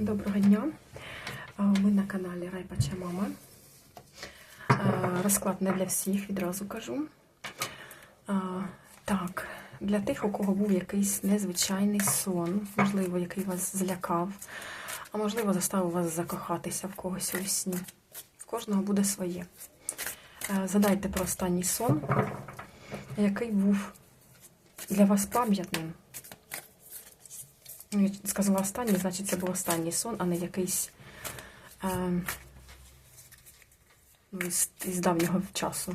Доброго дня. Ми на каналі Райпача Мама. Розклад не для всіх, відразу кажу. Так, для тих, у кого був якийсь незвичайний сон, можливо, який вас злякав, а можливо, заставив вас закохатися в когось у сні. В кожного буде своє. Задайте про останній сон, який був для вас пам'ятним. Я сказала останній, значить це був останній сон, а не якийсь е, із, із давнього часу.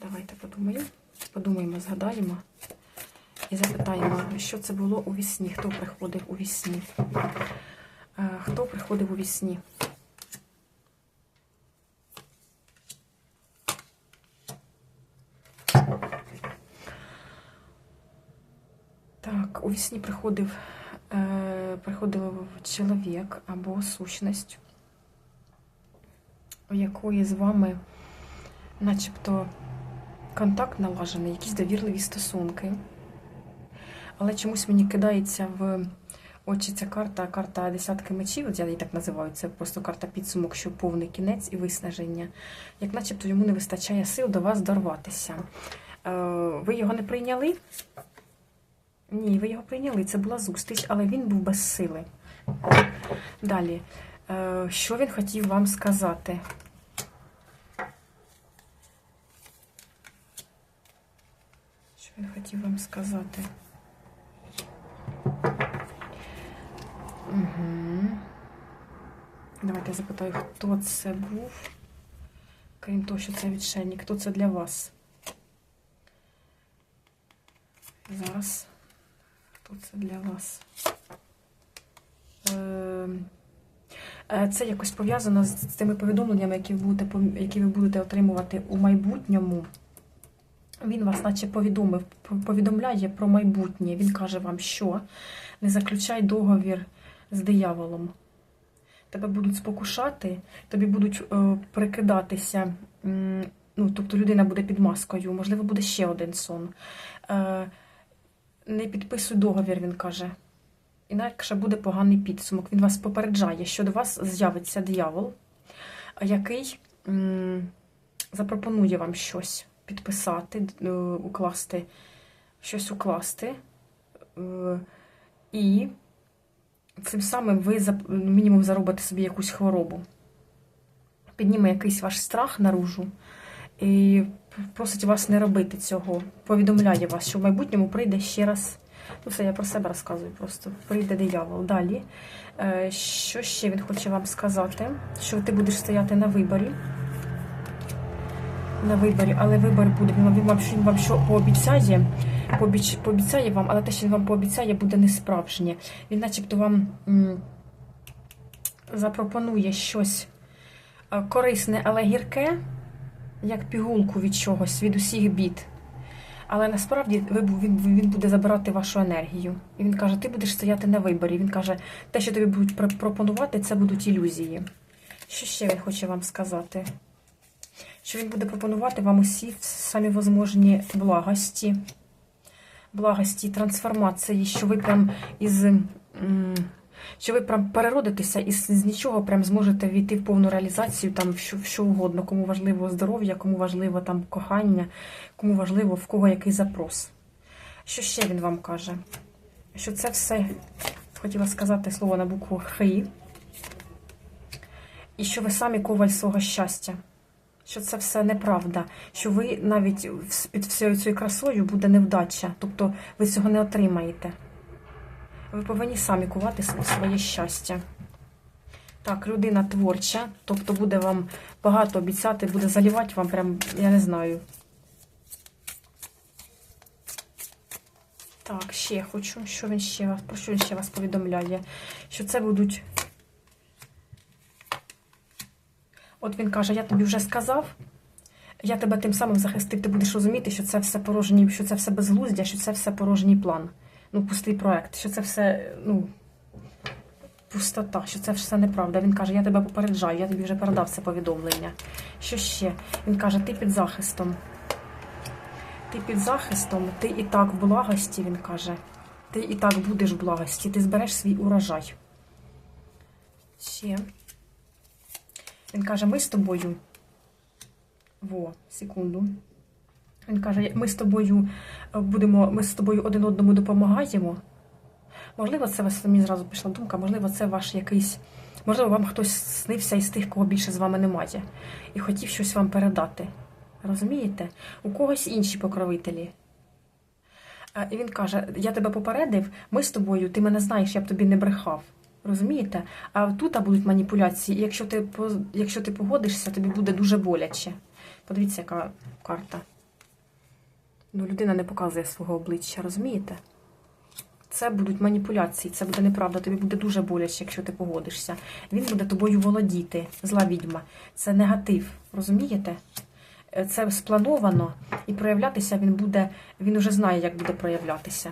Давайте подумаємо. Подумаємо, згадаємо і запитаємо, що це було у вісні, хто приходив у вісні. Е, хто приходив у вісні? Так, у вісні приходив, е, приходив чоловік або сущність, у якої з вами начебто контакт налажений, якісь довірливі стосунки. Але чомусь мені кидається в очі ця карта, карта десятки мечів, от я її так називаю, це просто карта підсумок, що повний кінець і виснаження. Як начебто йому не вистачає сил до вас дорватися. Е, ви його не прийняли? Ні, ви його прийняли. Це була зустріч, але він був без сили. Далі. Е, Що він хотів вам сказати? Що він хотів вам сказати? Угу. Давайте я запитаю, хто це був. Крім того, що це відшельник, хто це для вас? Зараз. Це для вас? Ем, е, Це якось пов'язано з тими повідомленнями, які ви будете, які ви будете отримувати у майбутньому. Він вас, наче повідомив, повідомляє про майбутнє. Він каже вам, що не заключай договір з дияволом. Тебе будуть спокушати, тобі будуть е, прикидатися. Ну, тобто людина буде під маскою, можливо, буде ще один сон. Е, не підписуй договір, він каже. Інакше буде поганий підсумок. Він вас попереджає, що до вас з'явиться диявол, який запропонує вам щось підписати, е, укласти, щось укласти. Е, і цим самим ви мінімум заробите собі якусь хворобу. Підніме якийсь ваш страх наружу і просить вас не робити цього. Повідомляє вас, що в майбутньому прийде ще раз. Ну, все, я про себе розказую просто. Прийде диявол. Далі. Е, Що ще він хоче вам сказати? Що ти будеш стояти на виборі. На виборі, але вибор буде. Він вам, що він вам що пообіцяє, пообіч, пообіцяє вам, але те, що він вам пообіцяє, буде не справжнє. Він начебто вам м, запропонує щось е, корисне, але гірке, як пігулку від чогось, від усіх бід. Але насправді він, буде забирати вашу енергію. І він каже, ти будеш стояти на виборі. Він каже, те, що тобі будуть пропонувати, це будуть ілюзії. Що ще він хоче вам сказати? Що він буде пропонувати вам усі самі возможні благості, благості, трансформації, що ви прям із. Що ви прям переродитеся і з нічого прям зможете війти в повну реалізацію там в що, в що угодно, кому важливо здоров'я, кому важливо там кохання, кому важливо в кого який запрос. Що ще він вам каже? Що це все, хотіла сказати слово на букву Хи, і що ви самі коваль свого щастя. Що це все неправда, що ви навіть під всією цією красою буде невдача, тобто ви цього не отримаєте. Ви повинні самі кувати своє щастя. Так, людина творча, тобто буде вам багато обіцяти, буде залівати вам прям, я не знаю. Так, ще хочу, що він ще вас, про що він ще вас повідомляє? Що це будуть. От він каже, я тобі вже сказав, я тебе тим самим захистив, ти будеш розуміти, що це все порожній, що це все безглуздя, що це все порожній план. Ну, пустий проект, що це все, ну, пустота, що це все неправда. Він каже, я тебе попереджаю, я тобі вже передав це повідомлення. Що ще? Він каже, ти під захистом. Ти під захистом, ти і так в благості, він каже. Ти і так будеш в благості, ти збереш свій урожай. Ще. Він каже, ми з тобою. Во, секунду. Він каже, ми з тобою е, будемо, ми з тобою один одному допомагаємо. Можливо, це вас мені зразу пішла думка, можливо, це ваш якийсь. Можливо, вам хтось снився із тих, кого більше з вами немає, і хотів щось вам передати. Розумієте? У когось інші покровителі. І він каже: Я тебе попередив, ми з тобою, ти мене знаєш, я б тобі не брехав. Розумієте? А тут будуть маніпуляції, і якщо ти, якщо ти погодишся, тобі буде дуже боляче. Подивіться, яка карта. Ну, людина не показує свого обличчя, розумієте? Це будуть маніпуляції, це буде неправда, тобі буде дуже боляче, якщо ти погодишся. Він буде тобою володіти, зла відьма. Це негатив, розумієте? Е, Це сплановано, і проявлятися він буде, він уже знає, як буде проявлятися.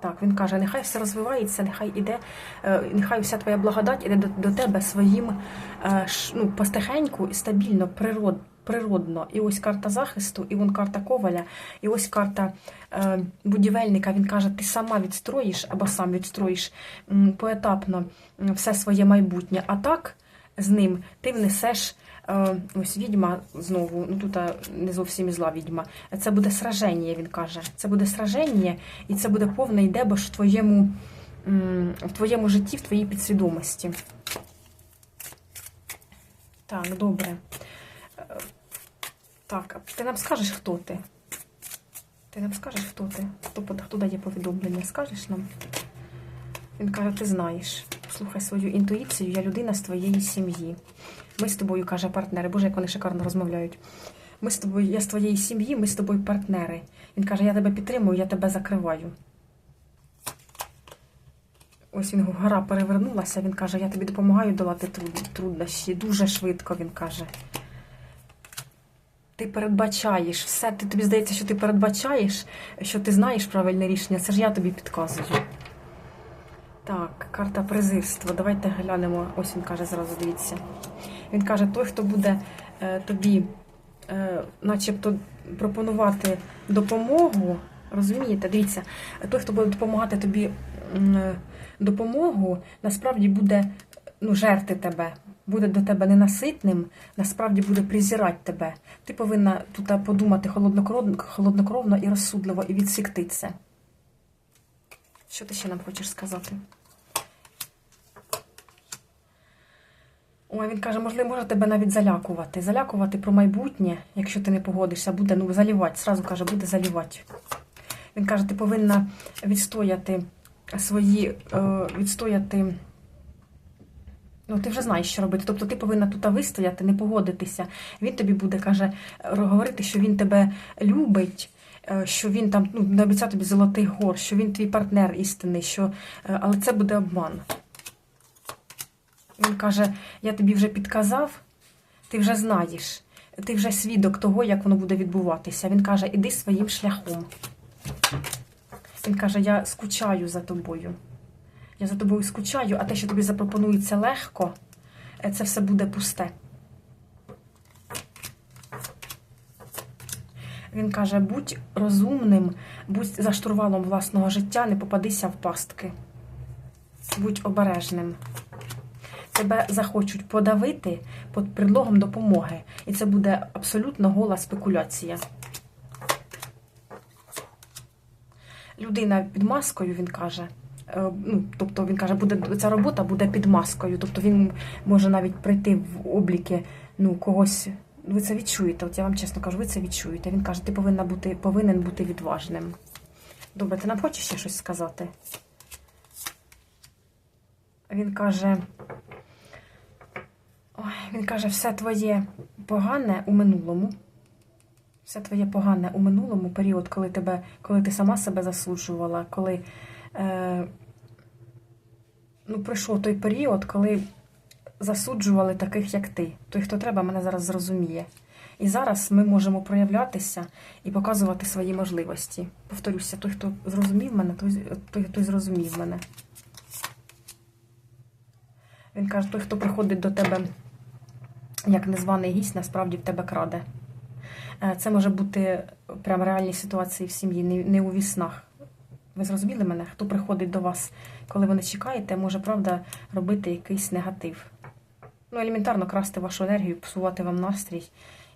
Так, він каже, нехай все розвивається, нехай іде, е, нехай вся твоя благодать іде до, до тебе своїм е, ну, постихеньку і стабільно, природ, природно. І ось карта захисту, і вон карта коваля, і ось карта е, будівельника. Він каже, ти сама відстроїш або сам відстроїш поетапно все своє майбутнє. А так з ним ти внесеш. е, Ось відьма знову, ну тут не зовсім і зла відьма. Це буде сраження, він каже. Це буде сраження, і це буде повний дебош в твоєму, в твоєму житті, в твоїй підсвідомості. Так, добре. Так, ти нам скажеш, хто ти? Ти нам скажеш, хто ти? Хто, хто дає повідомлення? Скажеш нам? Він каже, ти знаєш. Слухай свою інтуїцію, я людина з твоєї сім'ї. Ми з тобою, каже, партнери. Боже, як вони шикарно розмовляють. Ми з тобою, я з твоєї сім'ї, ми з тобою партнери. Він каже, я тебе підтримую, я тебе закриваю. Ось він гора перевернулася. Він каже, я тобі допомагаю долати труд- труднощі. Дуже швидко він каже. Ти передбачаєш все. Ти тобі здається, що ти передбачаєш, що ти знаєш правильне рішення. Це ж я тобі підказую. Так, карта презирства. Давайте глянемо. Ось він каже зразу, дивіться. Він каже, той, хто буде е, тобі, е, начебто, пропонувати допомогу. Розумієте, дивіться, той, хто буде допомагати тобі е, допомогу, насправді буде ну, жерти тебе, буде до тебе ненаситним, насправді буде презирати тебе. Ти повинна тут подумати холоднокровно, і розсудливо і відсікти це. Що ти ще нам хочеш сказати? Ой, він каже, можливо, може тебе навіть залякувати. Залякувати про майбутнє, якщо ти не погодишся, буде ну, залівати. Сразу каже, буде залівати. Він каже, ти повинна відстояти свої, е, відстояти. Ну, ти вже знаєш, що робити. Тобто ти повинна тут вистояти, не погодитися. Він тобі буде, каже, говорити, що він тебе любить, е, що він там ну, не обіцяв тобі золотий гор, що він твій партнер істинний, що... е, але це буде обман. Він каже: я тобі вже підказав, ти вже знаєш, ти вже свідок того, як воно буде відбуватися. Він каже, іди своїм шляхом. Він каже, я скучаю за тобою. Я за тобою скучаю, а те, що тобі запропонується легко, е, це все буде пусте. Він каже: будь розумним, будь за штурвалом власного життя, не попадися в пастки. Будь обережним. Тебе захочуть подавити під предлогом допомоги. І це буде абсолютно гола спекуляція. Людина під маскою, він каже. Е, Ну, тобто він каже, буде ця робота буде під маскою. Тобто він може навіть прийти в обліки ну, когось. Ви це відчуєте. От я вам чесно кажу, ви це відчуєте. Він каже, ти повинна бути, повинен бути відважним. Добре, ти нам хочеш ще щось сказати? Він каже. Ой, він каже, все твоє погане у минулому. Все твоє погане у минулому період, коли тебе, коли ти сама себе засуджувала, коли е, ну, прийшов той період, коли засуджували таких, як ти. Той, хто треба, мене зараз зрозуміє. І зараз ми можемо проявлятися і показувати свої можливості. Повторюся, той, хто зрозумів мене, той, той, той зрозумів мене. Він каже, той, хто приходить до тебе як незваний гість, насправді в тебе краде. Е, Це може бути прям реальні ситуації в сім'ї, не у віснах. Ви зрозуміли мене? Хто приходить до вас, коли ви не чекаєте, може, правда, робити якийсь негатив. Ну, елементарно красти вашу енергію, псувати вам настрій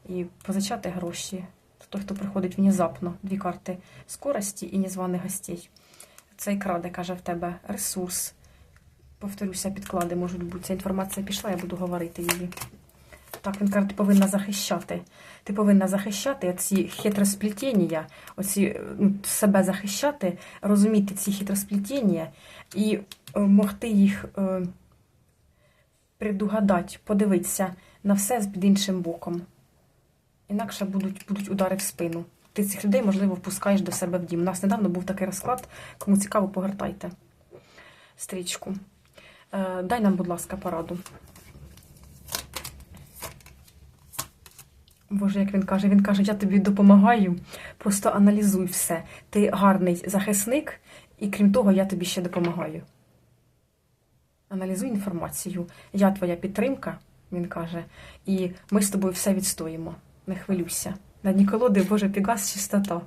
і позичати гроші. Той, хто приходить внезапно, дві карти скорості і незваних гостей. Цей краде, каже в тебе, ресурс. Повторюся, підклади можуть бути. Ця інформація пішла, я буду говорити її. Так, він каже, ти повинна захищати. Ти повинна захищати оці хитросплетіння, оці ну, себе захищати, розуміти ці хитросплетіння і е, могти їх е, предугадати, подивитися на все під іншим боком. Інакше будуть, будуть удари в спину. Ти цих людей, можливо, впускаєш до себе в дім. У нас недавно був такий розклад. Кому цікаво, погортайте стрічку. Е, дай нам, будь ласка, пораду. Боже, як він каже, він каже, я тобі допомагаю, просто аналізуй все. Ти гарний захисник, і крім того, я тобі ще допомагаю. Аналізуй інформацію. Я твоя підтримка, він каже, і ми з тобою все відстоїмо. Не хвилюйся. На дні колоди, Боже, Пігас, чистота.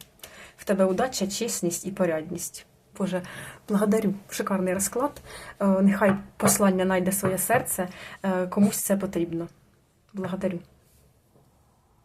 В тебе удача, чесність і порядність. Боже, благодарю. Шикарний розклад. Е, Нехай послання найде своє серце. Е, Комусь це потрібно. Благодарю.